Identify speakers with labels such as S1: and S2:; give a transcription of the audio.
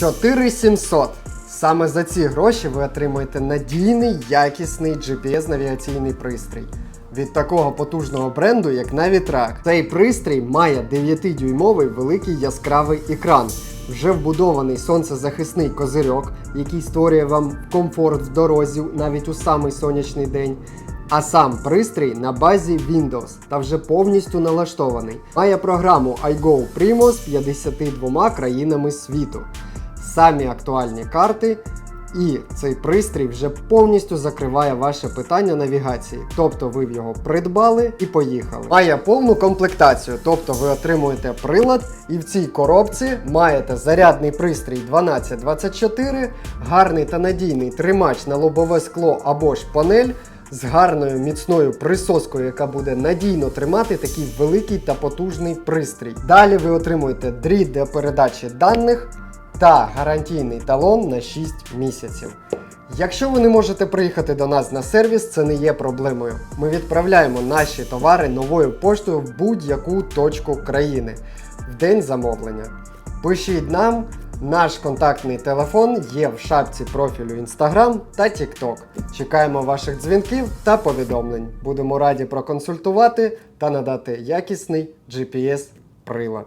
S1: 4700. Саме за ці гроші ви отримаєте надійний, якісний GPS-навігаційний пристрій. Від такого потужного бренду, як Navitrack. Цей пристрій має 9-дюймовий великий яскравий екран, вже вбудований сонцезахисний козирьок, який створює вам комфорт в дорозі навіть у самий сонячний день. А сам пристрій на базі Windows та вже повністю налаштований. Має програму iGo Primo з 52 країнами світу. Самі актуальні карти, і цей пристрій вже повністю закриває ваше питання навігації. Тобто ви в його придбали і поїхали. Має повну комплектацію, тобто ви отримуєте прилад, і в цій коробці маєте зарядний пристрій 1224, гарний та надійний тримач на лобове скло або ж панель з гарною міцною присоскою, яка буде надійно тримати такий великий та потужний пристрій. Далі ви отримуєте дріт для передачі даних та гарантійний талон на 6 місяців. Якщо ви не можете приїхати до нас на сервіс, це не є проблемою. Ми відправляємо наші товари новою поштою в будь-яку точку країни в день замовлення. Пишіть нам, наш контактний телефон є в шапці профілю Instagram та TikTok. Чекаємо ваших дзвінків та повідомлень. Будемо раді проконсультувати та надати якісний GPS-прилад.